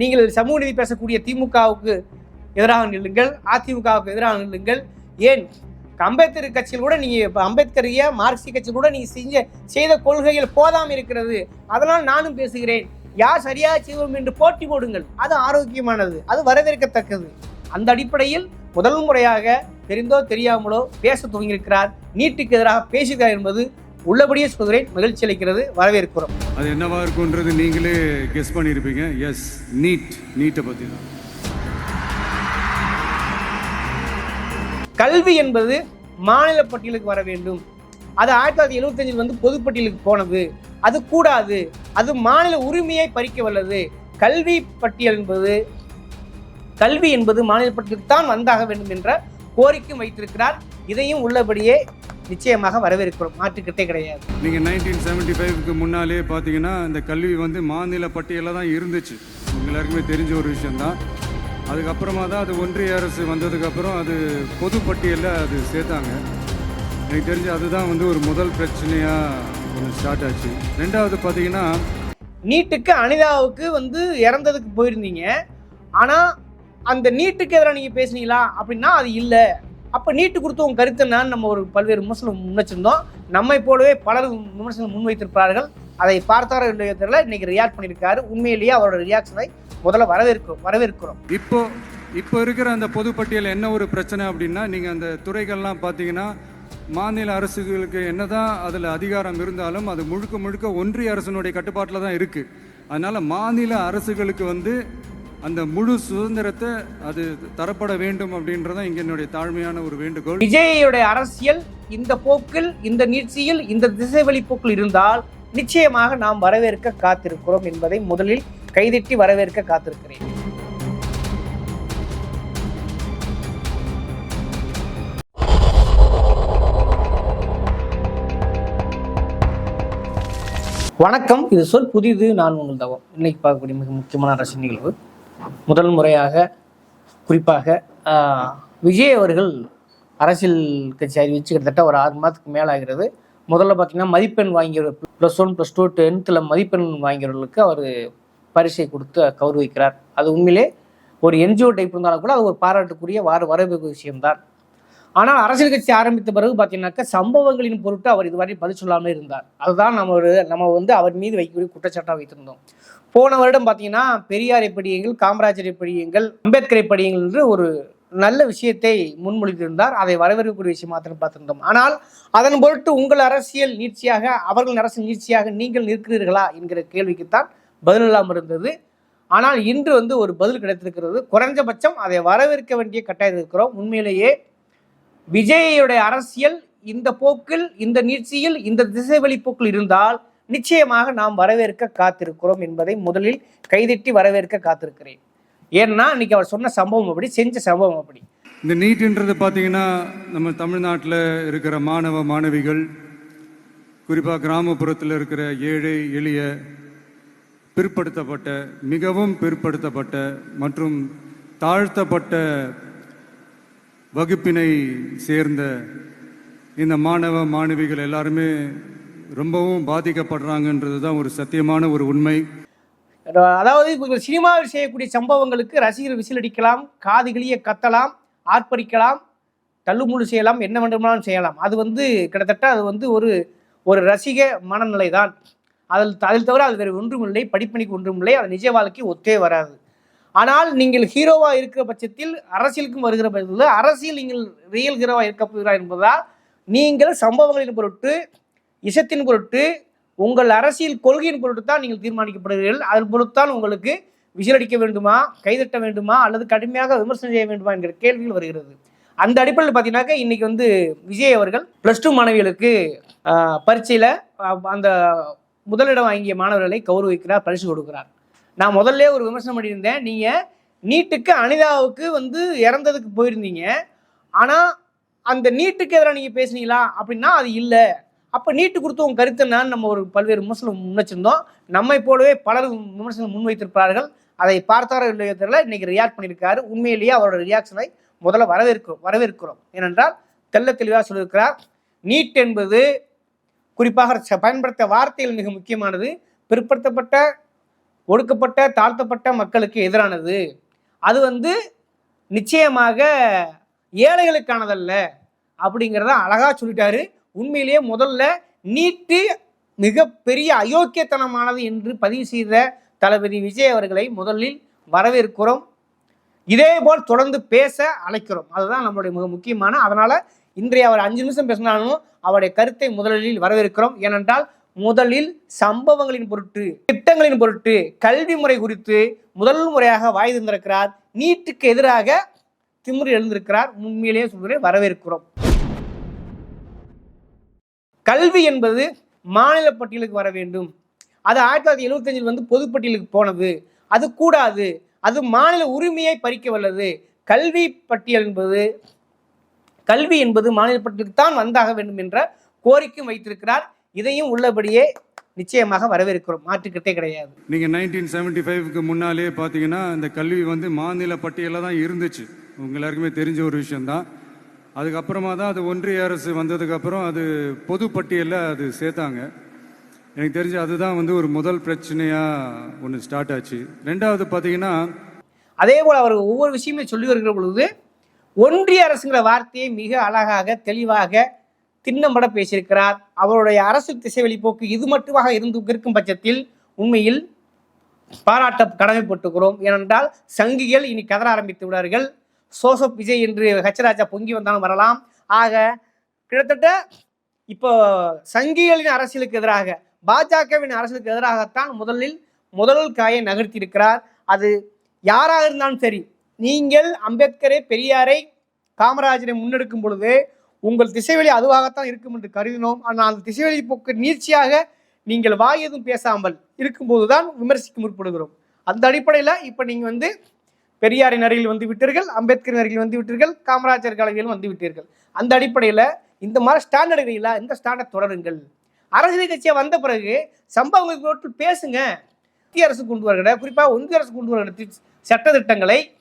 நீங்கள் சமூக நீதி பேசக்கூடிய திமுகவுக்கு எதிராக நில்லுங்கள் அதிமுகவுக்கு எதிராக நில்லுங்கள். ஏன்? அம்பேத்கர் கட்சியில் கூட நீங்க இப்போ அம்பேத்கரிய மார்க்சிய கட்சியில் கூட நீங்க செஞ்ச செய்த கொள்கைகள் போதாமல் இருக்கிறது. அதனால் நானும் பேசுகிறேன். யார் சரியாக செய்வோம் என்று போட்டி போடுங்கள். அது ஆரோக்கியமானது. அது வரவேற்கத்தக்கது. அந்த அடிப்படையில் முதல் முறையாக தெரிந்தோ தெரியாமலோ பேச துவங்கியிருக்கிறார். நீட்டுக்கு எதிராக பேசுகிறார் என்பது உள்ளபடியே சொல்கிறேன் மகிழ்ச்சி அளிக்கிறது வரவேற்கிறோம். அது என்னவா இருக்குன்றது நீங்களே கெஸ் பண்ணியிருப்பீங்க. எஸ் நீட் நீட்டை பற்றி தான். கல்வி என்பது மாநில பட்டியலுக்கு வர வேண்டும். அது ஆயிரத்தி தொள்ளாயிரத்தி எழுபத்தஞ்சில் வந்து பொதுப்பட்டியலுக்கு போனது. அது கூடாது. அது மாநில உரிமையை பறிக்க வல்லது. கல்வி பட்டியல் என்பது கல்வி என்பது மாநில பட்டியலுக்கு தான் வந்தாக வேண்டும் என்ற கோரிக்கை வைத்திருக்கிறார். இதையும் உள்ளபடியே நிச்சயமாக வரவேற்கிறோம். மாற்றுக்கிட்டே கிடையாது. நீங்கள் நைன்டீன் செவன்டி ஃபைவ்க்கு முன்னாலே பார்த்தீங்கன்னா இந்த கல்வி வந்து மாநில பட்டியலில் தான் இருந்துச்சு. எல்லாருக்குமே தெரிஞ்ச ஒரு விஷயம்தான். அதுக்கப்புறமா தான் அது ஒன்றிய அரசு வந்ததுக்கப்புறம் அது பொது பட்டியலில் அது சேர்த்தாங்க. எனக்கு தெரிஞ்சு அதுதான் வந்து ஒரு முதல் பிரச்சனையாக ஒன்று ஸ்டார்ட் ஆச்சு. ரெண்டாவது பார்த்தீங்கன்னா நீட்டுக்கு அனிதாவுக்கு வந்து இறந்ததுக்கு போயிருந்தீங்க. ஆனால் அந்த நீட்டுக்கு எதிராக நீங்கள் பேசுனீங்களா? அப்படின்னா அது இல்லை. அப்போ நீட்டு கொடுத்து உங்க கருத்து நம்ம ஒரு பல்வேறு விமர்சனம் முன்வச்சிருந்தோம் நம்மை போலவே பலர் விமர்சனம் முன்வைத்திருப்பார்கள். அதை பார்த்தாரோ இல்லையோ தெரியல. இன்னைக்கு ரியாக்ட் பண்ணியிருக்காரு. உண்மையிலேயே அவரோட ரியாக்ஷனை முதல்ல வரவேற்கிறோம் வரவேற்கிறோம். இப்போ இப்போ இருக்கிற அந்த பொதுப்பட்டியல் என்ன ஒரு பிரச்சனை அப்படின்னா நீங்கள் அந்த துறைகள்லாம் பார்த்தீங்கன்னா மாநில அரசுகளுக்கு என்னதான் அதில் அதிகாரம் இருந்தாலும் அது முழுக்க முழுக்க ஒன்றிய அரசினுடைய கட்டுப்பாட்டில் தான் இருக்குது அதனால் மாநில அரசுகளுக்கு வந்து அந்த முழு சுதந்திரத்தை அது தரப்பட வேண்டும் அப்படின்றதான் இங்க என்னுடைய தாழ்மையான ஒரு வேண்டுகோள். விஜயுடைய அரசியல் இந்த போக்கில் இந்த நீட்சியில் இந்த திசைவழி போக்கில் இருந்தால் நிச்சயமாக நாம் வரவேற்க காத்திருக்கிறோம் என்பதை முதலில் கைதிட்டி வரவேற்க காத்திருக்கிறேன். வணக்கம். இது சொல் புதிது நான் உங்கள் தவம். இன்னைக்கு பார்க்கக்கூடிய மிக முக்கியமான அரசியல் நிகழ்வு. முதல் முறையாக குறிப்பாக விஜய் அவர்கள் அரசியல் கட்சி அறிவிச்சு கிட்டத்தட்ட ஒரு ஆறு மாதத்துக்கு மேலே ஆகிறது முதல்ல பார்த்தீங்கன்னா மதிப்பெண் வாங்கிய ப்ளஸ் ஒன் ப்ளஸ் டூ டென்த்தில் மதிப்பெண் வாங்கியவர்களுக்கு அவர் பரிசை கொடுத்து கௌரவிக்கிறார். அது உண்மையிலே ஒரு என்ஜிஓ டைப் இருந்தாலும் கூட அது ஒரு பாராட்டுக்குரிய வார வரவேற்பு விஷயம்தான். ஆனால் அரசியல் கட்சி ஆரம்பித்த பிறகு பார்த்தீங்கன்னாக்கா சம்பவங்களின் பொருட்டு அவர் இதுவரை பதில் சொல்லாமல் இருந்தார். அதுதான் நம்ம ஒரு நம்ம வந்து அவர் மீது வைக்கக்கூடிய குற்றச்சாட்டாக வைத்திருந்தோம். போன வருடம் பார்த்தீங்கன்னா பெரியாரை படியுங்கள் காமராஜரை படியுங்கள் அம்பேத்கரை படியுங்கள் என்று ஒரு நல்ல விஷயத்தை முன்மொழிந்திருந்தார். அதை வரவேற்கக்கூடிய விஷயம் மாத்திரம் பார்த்திருந்தோம். ஆனால் அதன் பொருட்டு உங்கள் அரசியல் நீட்சியாக அவர்கள் அரசியல் நீட்சியாக நீங்கள் நிற்கிறீர்களா என்கிற கேள்விக்குத்தான் பதில் இல்லாமல் இருந்தது. ஆனால் இன்று வந்து ஒரு பதில் கிடைத்திருக்கிறது. குறைஞ்சபட்சம் அதை வரவேற்க வேண்டிய கட்டாயம் இருக்கிறோம். உண்மையிலேயே விஜயுடைய அரசியல் இந்த போக்கில் இந்த நீட்சியில் இந்த திசைவழி போக்கில் இருந்தால் நிச்சயமாக நாம் வரவேற்க காத்திருக்கிறோம் என்பதை முதலில் கைதட்டி வரவேற்க காத்திருக்கிறேன். ஏன்னா இன்னைக்கு அவர் சொன்ன சம்பவம் அப்படி செஞ்ச சம்பவம் அப்படி. இந்த நீட்டுன்றது பார்த்தீங்கன்னா நம்ம தமிழ்நாட்டில் இருக்கிற மாணவ மாணவிகள் குறிப்பாக கிராமப்புறத்தில் இருக்கிற ஏழை எளிய பிற்படுத்தப்பட்ட மிகவும் பிற்படுத்தப்பட்ட மற்றும் தாழ்த்தப்பட்ட வகுப்பினை சேர்ந்த இந்த மாணவ மாணவிகள் எல்லாருமே ரொம்பவும் பாதிக்கப்படுறாங்கன்றது தான் ஒரு சத்தியமான ஒரு உண்மை. அதாவது சினிமாவில் செய்யக்கூடிய சம்பவங்களுக்கு ரசிகர் விசிலடிக்கலாம் காதுகளிய கத்தலாம் ஆர்ப்பரிக்கலாம் தள்ளுமுள்ளு செய்யலாம் என்ன வேண்டுமானாலும் செய்யலாம். அது வந்து கிட்டத்தட்ட அது வந்து ஒரு ஒரு ரசிக மனநிலை தான். அதில் அதில் தவிர அது வேறு ஒன்றுமில்லை படிப்பணிக்கு ஒன்றுமில்லை அது நிஜ வாழ்க்கை ஒத்தே வராது. ஆனால் நீங்கள் ஹீரோவாக இருக்கிற பட்சத்தில் அரசியலுக்கும் வருகிற பட்சத்தில் அரசியல் நீங்கள் ரியல் ஹீரோவாக இருக்க போகிறார் என்பதால் நீங்கள் சம்பவங்களின் பொருட்டு இசத்தின் பொருட்டு உங்கள் அரசியல் கொள்கையின் பொருட்டு தான் நீங்கள் தீர்மானிக்கப்படுகிறீர்கள். அதன் பொருட்தான் உங்களுக்கு விசிலடிக்க வேண்டுமா கைதட்ட வேண்டுமா அல்லது கடுமையாக விமர்சனம் செய்ய வேண்டுமா என்கிற கேள்விகள் வருகிறது. அந்த அடிப்படையில் பார்த்தீங்கன்னாக்கா இன்னைக்கு வந்து விஜய் அவர்கள் ப்ளஸ் டூ மாணவிகளுக்கு பரீட்சையில் அந்த முதலிடம் வாங்கிய மாணவர்களை கௌரவிக்கிறார் பரிசு கொடுக்கிறார். நான் முதல்ல ஒரு விமர்சனம் பண்ணியிருந்தேன். நீங்கள் நீட்டுக்கு அனிதாவுக்கு வந்து இறந்ததுக்கு போயிருந்தீங்க. ஆனால் அந்த நீட்டுக்கு எதிராக நீங்கள் பேசுனீங்களா? அப்படின்னா அது இல்லை. அப்போ நீட்டு கொடுத்தவங்க கருத்து என்னான்னு நம்ம ஒரு பல்வேறு விமர்சனம் முன்வச்சிருந்தோம் நம்மை போலவே பலர் விமர்சனம் முன்வைத்திருப்பார்கள். அதை பார்த்தாரோ இல்லையோ தெரியல. இன்னைக்கு ரியாக்ட் பண்ணியிருக்காரு. உண்மையிலேயே அவரோட ரியாக்ஷனை முதல்ல வரவேற்கிறோம் வரவேற்கிறோம். ஏனென்றால் தெள்ள தெளிவாக சொல்லியிருக்கிறார். நீட் என்பது குறிப்பாக ச- பயன்படுத்த வார்த்தைகள் மிக முக்கியமானது. பிற்படுத்தப்பட்ட ஒடுக்கப்பட்ட தாழ்த்தப்பட்ட மக்களுக்கு எதிரானது. அது வந்து நிச்சயமாக ஏழைகளுக்கானதல்ல. அப்படிங்கிறத அழகாக சொல்லிட்டாரு. உண்மையிலேயே முதல்ல நீட்டு மிகப்பெரிய அயோக்கியத்தனமானது என்று பதிவு செய்த தளபதி விஜய் அவர்களை முதலில் வரவேற்கிறோம். இதேபோல் தொடர்ந்து பேச அழைக்கிறோம். அதுதான் நம்மளுடைய மிக முக்கியமான அதனால இன்றைய அவர் அஞ்சு நிமிஷம் பேசினாலும் அவருடைய கருத்தை முதலில் வரவேற்கிறோம். ஏனென்றால் முதலில் சம்பவங்களின் பொருட்டு திட்டங்களின் பொருட்டு கல்வி முறை குறித்து முதல் முறையாக வாய் தந்திருக்கிறார் நீட்டுக்கு எதிராக திமிரு எழுந்திருக்கிறார். உண்மையிலேயே சொல்கிறேன் வரவேற்கிறோம். கல்வி என்பது மாநில பட்டியலுக்கு வர வேண்டும். அது ஆயிரத்தி தொள்ளாயிரத்தி எழுபத்தஞ்சில் வந்து பொதுப்பட்டியலுக்கு போனது. அது கூடாது. அது மாநில உரிமையை பறிக்க வல்லது. கல்வி பட்டியல் என்பது கல்வி என்பது மாநில பட்டியலுக்கு தான் வந்தாக வேண்டும் என்ற கோரிக்கையும் வைத்திருக்கிறார். இதையும் உள்ளபடியே நிச்சயமாக வரவேற்கிறோம். மாற்றுக்கிட்டே கிடையாது. நீங்கள் நைன்டீன் செவன்டி ஃபைவ்க்கு முன்னாலே பார்த்தீங்கன்னா இந்த கல்வி வந்து மாநில பட்டியலில் தான் இருந்துச்சு. உங்க எல்லாருக்குமே தெரிஞ்ச ஒரு விஷயம்தான். அதுக்கப்புறமா தான் அது ஒன்றிய அரசு வந்ததுக்கப்புறம் அது பொது பட்டியலில் அது சேர்த்தாங்க. எனக்கு தெரிஞ்சு அதுதான் வந்து ஒரு முதல் பிரச்சனையாக ஒன்று ஸ்டார்ட் ஆச்சு. ரெண்டாவது பார்த்தீங்கன்னா அதே போல் அவர் ஒவ்வொரு விஷயமே சொல்லி வருகிற பொழுது ஒன்றிய அரசுங்கிற வார்த்தையை மிக அழகாக தெளிவாக திண்ணம்பட பேசியிருக்கிறார். அவருடைய அரசு திசைவெளி போக்கு இது மட்டுமாக இருந்து இருக்கும் பட்சத்தில் உண்மையில் பாராட்ட கடமைப்பட்டுக்கிறோம் ஏனென்றால் சங்கிகள் இனி கதற ஆரம்பித்து விடார்கள். சோசப் விஜய் என்று ஹெச்ராஜா பொங்கி வந்தாலும் வரலாம். ஆக கிட்டத்தட்ட இப்போ சங்கிகளின் அரசியலுக்கு எதிராக பாஜகவின் அரசியலுக்கு எதிராகத்தான் முதலில் முதல் காயை நகர்த்தி இருக்கிறார் அது யாராக இருந்தாலும் சரி நீங்கள் அம்பேத்கரை பெரியாரை காமராஜரை முன்னெடுக்கும் பொழுது உங்கள் திசைவெளி அதுவாகத்தான் இருக்கும் என்று கருதினோம். ஆனால் அந்த திசைவெளி போக்கு நீர்ச்சியாக நீங்கள் வாய் எதுவும் பேசாமல் இருக்கும்போதுதான் விமர்சிக்க முற்படுகிறோம். அந்த அடிப்படையில் இப்போ நீங்கள் வந்து பெரியாரின் அருகில் வந்து விட்டீர்கள் அம்பேத்கரின் அருகில் வந்து விட்டீர்கள் காமராஜர் கலைஞரும் வந்து விட்டீர்கள். அந்த அடிப்படையில் இந்த மாதிரி ஸ்டாண்டர்ட் எடுக்கிறீங்களா இந்த ஸ்டாண்டர்ட் தொடருங்கள். அரசியல் கட்சியாக வந்த பிறகு சம்பவங்களுக்கு பேசுங்க. மத்திய அரசு கொண்டு வருகிற குறிப்பாக ஒன்றிய அரசு கொண்டு வருகிற சட்ட திட்டங்களை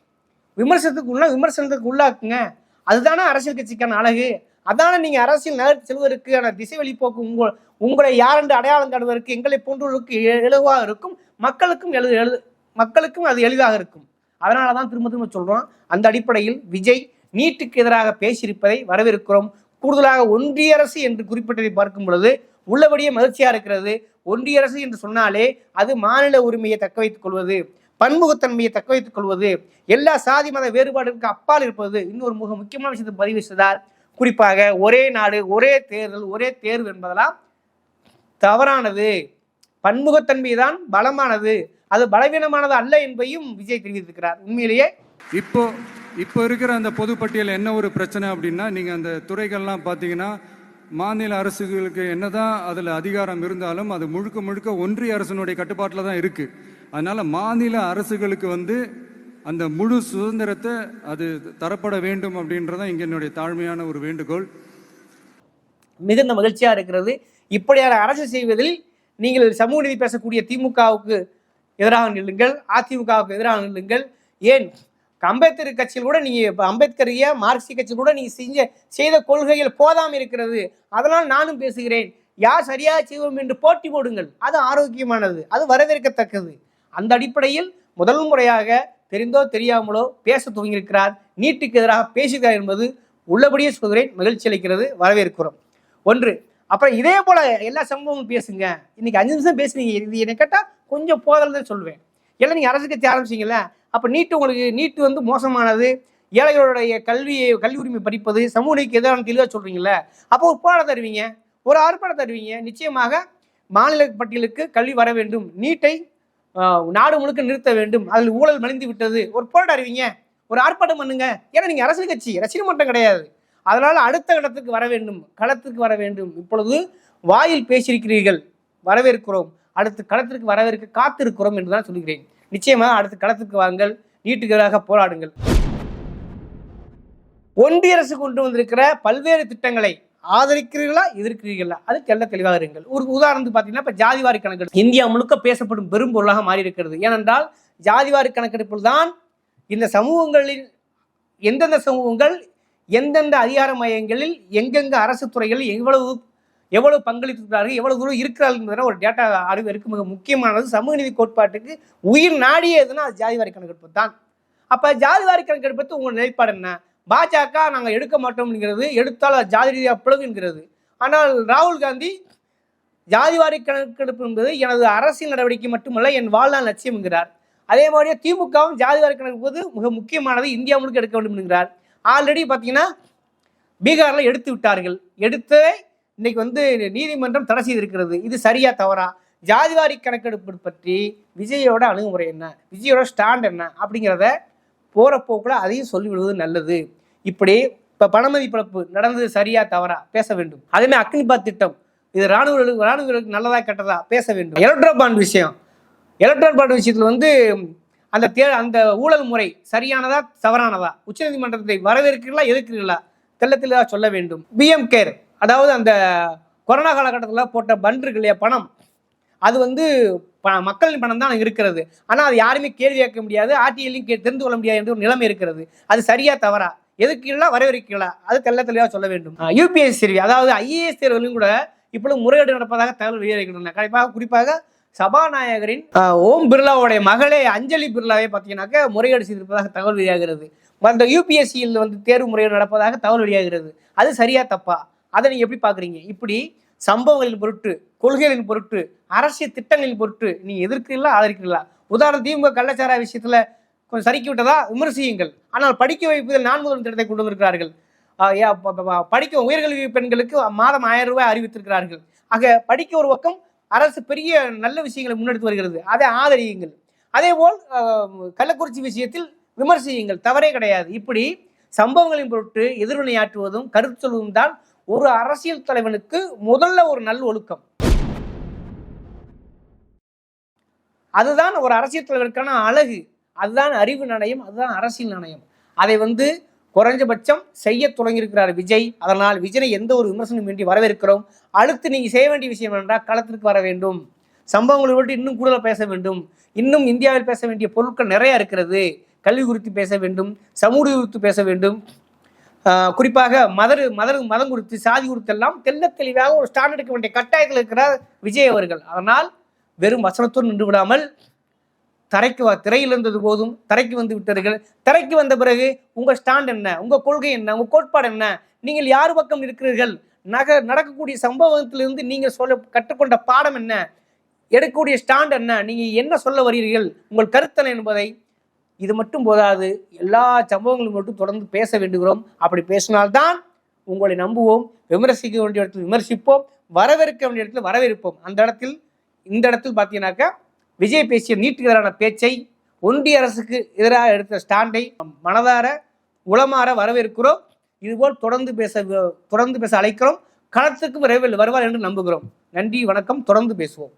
விமர்சனத்துக்கு உள்ள விமர்சனத்துக்கு உள்ளாக்குங்க. அதுதானே அரசியல் கட்சிக்கான அழகு. அதானே நீங்கள் அரசியல் நகர் செல்வதற்கான திசை வெளிப்போக்கு உங்கள் உங்களை யார் என்று அடையாளம் காடுவதற்கு எங்களை போன்றவர்களுக்கு எ- இருக்கும். மக்களுக்கும் எழுது எழுது மக்களுக்கும் அது எளிதாக இருக்கும். அதனால தான் திரும்ப திரும்ப சொல்கிறோம் அந்த அடிப்படையில் விஜய் நீட்டுக்கு எதிராக பேசியிருப்பதை வரவேற்கிறோம். கூடுதலாக ஒன்றிய அரசு என்று குறிப்பிட்டதை பார்க்கும் பொழுது உள்ளபடியே மகிழ்ச்சியாக இருக்கிறது. ஒன்றிய அரசு என்று சொன்னாலே அது மாநில உரிமையை தக்க வைத்துக் கொள்வது பன்முகத்தன்மையை தக்க வைத்துக் கொள்வது எல்லா சாதி மத வேறுபாடுகளுக்கு அப்பால் இருப்பது இன்னொரு மிக முக்கியமான விஷயத்தை பதிவு செய்தார் குறிப்பாக ஒரே நாடு ஒரே தேர்தல் ஒரே தேர்வு என்பதெல்லாம் தவறானது. பன்முகத்தன்மை தான் பலமானது. அது பலவீனமானது அல்ல என்பதையும் விஜய் தெரிவித்திருக்கிறார். உண்மையிலேயே இப்போ இப்போ இருக்கிற அந்த பொதுப்பட்டியல் என்ன ஒரு பிரச்சனை அப்படின்னா நீங்கள் அந்த துறைகள்லாம் பார்த்தீங்கன்னா மாநில அரசுகளுக்கு என்னதான் அதில் அதிகாரம் இருந்தாலும் அது முழுக்க முழுக்க ஒன்றிய அரசினுடைய கட்டுப்பாட்டில் தான் இருக்குது அதனால மாநில அரசுகளுக்கு வந்து அந்த முழு சுதந்திரத்தை அது தரப்பட வேண்டும் அப்படின்றதான் இங்கே என்னுடைய தாழ்மையான ஒரு வேண்டுகோள். மிகுந்த மகிழ்ச்சியா இருக்கிறது. இப்படியான அரசு செய்வதில் நீங்கள் சமூக நீதி பேசக்கூடிய திமுகவுக்கு எதிராக நில்லுங்கள் அதிமுகவுக்கு எதிராக நில்லுங்கள். ஏன்? அம்பேத்கர் கட்சியில் கூட நீங்க இப்ப அம்பேத்கரிய மார்க்சிய கட்சியில் கூட நீங்க செஞ்ச செய்த கொள்கைகள் போதாமல் இருக்கிறது. அதனால் நானும் பேசுகிறேன். யார் சரியாக செய்வோம் என்று போட்டி போடுங்கள். அது ஆரோக்கியமானது. அது வரவேற்கத்தக்கது. அந்த அடிப்படையில் முதல் முறையாக தெரிந்தோ தெரியாமலோ பேச துவங்கியிருக்கிறார். நீட்டுக்கு எதிராக பேசுகிறார் என்பது உள்ளபடியே சொல்கிறேன். மகிழ்ச்சி அளிக்கிறது. வரவேற்கிறோம். ஒன்று அப்புறம் இதே போல எல்லா சம்பவமும் பேசுங்க. இன்னைக்கு அஞ்சு நிமிஷம் பேசுனீங்க. இது என்னை கேட்டால் கொஞ்சம் போதல் தான் சொல்லுவேன் எல்லாம் நீங்கள் அரசு கட்சி ஆரம்பிச்சிங்கல்ல அப்போ நீட்டு உங்களுக்கு நீட்டு வந்து மோசமானது. ஏழைகளுடைய கல்வியை கல்வி உரிமை படிப்பது சமூக எதிரான தெளிவாக சொல்கிறீங்களே அப்போ ஒரு போராட்டம் தருவீங்க. ஒரு ஆர்ப்பாடம் தருவீங்க. நிச்சயமாக மாநில பட்டியலுக்கு கல்வி வர வேண்டும். நீட்டை நாடு முழுக்க நிறுத்த வேண்டும். அதில் ஊழல் மலிந்து விட்டது ஒரு போராட்டம் அறிவிங்க ஒரு ஆர்ப்பாட்டம் பண்ணுங்க. ஏன்னா நீங்கள் அரசியல் கட்சி. ரசிகர் மன்றம் கிடையாது. அதனால் அடுத்த கடத்துக்கு வர வேண்டும் களத்துக்கு வர வேண்டும். இப்பொழுது வாயில் பேசியிருக்கிறீர்கள் வரவேற்கிறோம். அடுத்து களத்திற்கு வரவேற்க காத்திருக்கிறோம் என்று தான் சொல்கிறேன். நிச்சயமாக அடுத்த களத்துக்கு வாங்கள் நீட்டுகளாக போராடுங்கள். ஒன்றிய அரசு கொண்டு வந்திருக்கிற பல்வேறு திட்டங்களை ஆதரிக்கிறீர்களா எதிர்க்கிறீர்களா? அது தெல்ல தெளிவாக இருங்கள். ஒரு உதாரணத்துக்கு பார்த்தீங்கன்னா இப்போ ஜாதிவாரி கணக்கெடுப்பு இந்தியா முழுக்க பேசப்படும் பெரும் பொருளாக மாறி இருக்கிறது ஏனென்றால் ஜாதிவாரி கணக்கெடுப்பில் தான் இந்த சமூகங்களில் எந்தெந்த சமூகங்கள் எந்தெந்த அதிகார மையங்களில் எங்கெங்க அரசு துறைகளில் எவ்வளவு எவ்வளவு பங்களித்திருக்கிறார்கள் எவ்வளவு தூரம் இருக்கிறார்கள் என்பதை ஒரு டேட்டா அறிவு இருக்கு. மிக முக்கியமானது சமூக நீதி கோட்பாட்டுக்கு உயிர் நாடியே எதுனா அது ஜாதிவாரி கணக்கெடுப்பு தான். அப்ப ஜாதிவாரி கணக்கெடுப்பு உங்கள் நிலைப்பாடு என்ன? பாஜக நாங்கள் எடுக்க மாட்டோம் என்கிறது எடுத்தால் ஜாதி ரீதியாக பிளவுங்கிறது ஆனால் ராகுல் காந்தி ஜாதிவாரி கணக்கெடுப்பு என்பது எனது அரசியல் நடவடிக்கை மட்டுமல்ல என் வாழ்நாள் லட்சியம் என்கிறார். அதே மாதிரியே திமுகவும் ஜாதிவாரி கணக்கெடுப்பது மிக முக்கியமானது இந்தியா முழுக்க எடுக்க வேண்டும் என்கிறார். ஆல்ரெடி பார்த்தீங்கன்னா பீகாரில் எடுத்து விட்டார்கள். எடுத்து இன்னைக்கு வந்து நீதிமன்றம் தடை செய்திருக்கிறது. இது சரியா தவறா? ஜாதிவாரி கணக்கெடுப்பு பற்றி விஜயோட அணுகுமுறை என்ன? விஜயோட ஸ்டாண்ட் என்ன? அப்படிங்கிறத போகிற போக்கில் அதையும் சொல்லிவிடுவது நல்லது. இப்படி இப்போ பணமதிப்பிழப்பு நடந்தது சரியா தவறா? பேச வேண்டும். அதேமாதிரி அக்னிபாத் திட்டம். இது ராணுவர்களுக்கு ராணுவர்களுக்கு நல்லதா கெட்டதா? பேச வேண்டும். எலக்ட்ரோ பாண்ட் விஷயம். எலக்ட்ரோ பாண்ட் விஷயத்தில் வந்து அந்த தே அந்த ஊழல் முறை சரியானதா தவறானதா? உச்சநீதிமன்றத்தை வரவேற்கிறீர்களா எதிர்க்கிறீர்களா? தெள்ள தெளிவாக சொல்ல வேண்டும். பிஎம் கேர் அதாவது அந்த கொரோனா காலகட்டத்தில் போட்ட பண்ட் இல்லையா பணம் அது வந்து ப- மக்களின் பணம் தான் இருக்கிறது. ஆனால் அது யாருமே கேள்வி கேட்க முடியாது ஆர்டிஎல்லையும் கே தெரிந்து கொள்ள முடியாது என்ற ஒரு நிலைமை இருக்கிறது. அது சரியா தவறா? எதுக்கீழா வரவேற்கீழா அது தெள்ள தெளிவாக சொல்ல வேண்டும். யூபிஎஸ் தேர்வு அதாவது ஐஏஎஸ் தேர்வுகளையும் கூட இப்பொழுது முறையீடு நடப்பதாக தகவல் வெளியாகின்றன கண்டிப்பாக குறிப்பாக சபாநாயகரின் ஓம் பிர்லாவுடைய மகளே அஞ்சலி பிர்லாவை பார்த்தீங்கன்னாக்க முறைகேடு செய்திருப்பதாக தகவல் வெளியாகிறது. அந்த யூபிஎஸ்சியில் வந்து தேர்வு முறைகேடு நடப்பதாக தகவல் வெளியாகிறது. அது சரியா தப்பா? அதை நீங்க எப்படி பாக்குறீங்க இப்படி சம்பவங்களின் பொருட்டு கொள்கைகளின் பொருட்டு அரசியல் திட்டங்களின் பொருட்டு நீ எதிர்க்கிறீங்களா ஆதரிக்கிறீங்களா உதாரணம் திமுக கள்ளச்சாரா விஷயத்துல கொஞ்சம் சறுக்கி விட்டதா? விமர்சியுங்கள். ஆனால் படிக்க வைப்பதில் நான் திட்டத்தை கொண்டு வந்திருக்கிறார்கள். படிக்க உயர்கல்வி பெண்களுக்கு மாதம் ஆயிரம் ரூபாய் அறிவித்திருக்கிறார்கள். ஆக படிக்க ஒரு பக்கம் அரசு பெரிய நல்ல விஷயங்களை முன்னெடுத்து வருகிறது. அதை ஆதரியுங்கள். அதே போல் கள்ளக்குறிச்சி விஷயத்தில் விமர்சியுங்கள். தவறே கிடையாது. இப்படி சம்பவங்களின் பொருட்டு எதிர்வினையாற்றுவதும் கருத்து சொல்வதும் தான் ஒரு அரசியல் தலைவனுக்கு முதல்ல ஒரு நல் ஒழுக்கம். அதுதான் ஒரு அரசியல் தலைவருக்கான அழகு. அதுதான் அறிவு நாணயம். அதுதான் அரசியல் நாணயம். அதை வந்து குறைஞ்சபட்சம் செய்ய தொடங்கியிருக்கிறார் விஜய். அதனால் விஜயை எந்த ஒரு விமர்சனம் இன்றி வரவேற்கிறோம். அடுத்து நீங்கள் செய்ய வேண்டிய விஷயம் என்றால் களத்திற்கு வர வேண்டும். சம்பவங்களை விட்டு இன்னும் கூடுதல் பேச வேண்டும். இன்னும் இந்தியாவில் பேச வேண்டிய பொருட்கள் நிறைய இருக்கிறது. கல்வி குறித்து பேச வேண்டும். சமூக குறித்து பேச வேண்டும். குறிப்பாக மதர் மதர் மதம் குறித்து சாதி குறித்தெல்லாம் தெல்ல தெளிவாக ஒரு ஸ்டாண்ட் எடுக்க வேண்டிய கட்டாயத்தில் இருக்கிறார் விஜய் அவர்கள். அதனால் வெறும் வசனத்தோடு நின்று விடாமல் தரைக்கு வா திரையில் இருந்தது போதும். தரைக்கு வந்து விட்டார்கள். தரைக்கு வந்த பிறகு உங்கள் ஸ்டாண்ட் என்ன? உங்கள் கொள்கை என்ன? உங்கள் கோட்பாடு என்ன? நீங்கள் யார் பக்கம் இருக்கிறீர்கள்? நக நடக்கக்கூடிய சம்பவத்திலிருந்து நீங்கள் சொல்ல கற்றுக்கொண்ட பாடம் என்ன? எடுக்கக்கூடிய ஸ்டாண்ட் என்ன? நீங்கள் என்ன சொல்ல வருகிறீர்கள்? உங்கள் கருத்தனை என்பதை இது மட்டும் போதாது. எல்லா சம்பவங்களும் மட்டும் தொடர்ந்து பேச வேண்டுகிறோம். அப்படி பேசினால்தான் உங்களை நம்புவோம். விமர்சிக்க வேண்டிய இடத்தில் விமர்சிப்போம். வரவேற்க வேண்டிய இடத்தில் வரவேற்போம். அந்த இடத்தில் இந்த இடத்தில் பார்த்தீங்கன்னாக்கா விஜய் பேசிய நீட்டுக்கு எதிரான பேச்சை ஒன்றிய அரசுக்கு எதிராக எடுத்த ஸ்டாண்டை மனதார உளமாற வரவேற்கிறோம். இதுபோல் தொடர்ந்து பேச தொடர்ந்து பேச அழைக்கிறோம். களத்துக்கு விரைவில் வருவார் என்று நம்புகிறோம். நன்றி வணக்கம். தொடர்ந்து பேசுவோம்.